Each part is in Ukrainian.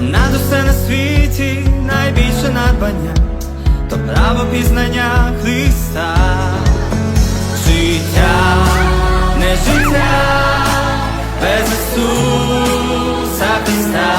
понад усе на світі найбільше надбання, то право пізнання Христа, життя, не життя без Ісуса Христа.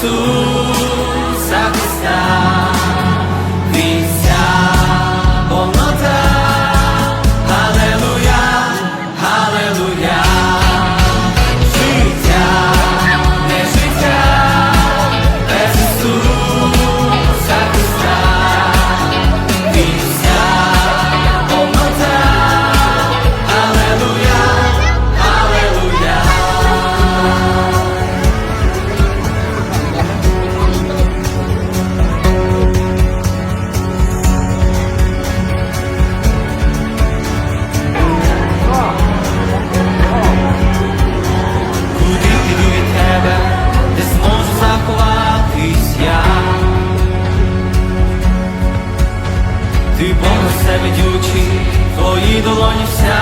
Jesus. ти Бог на все твої долоні вся.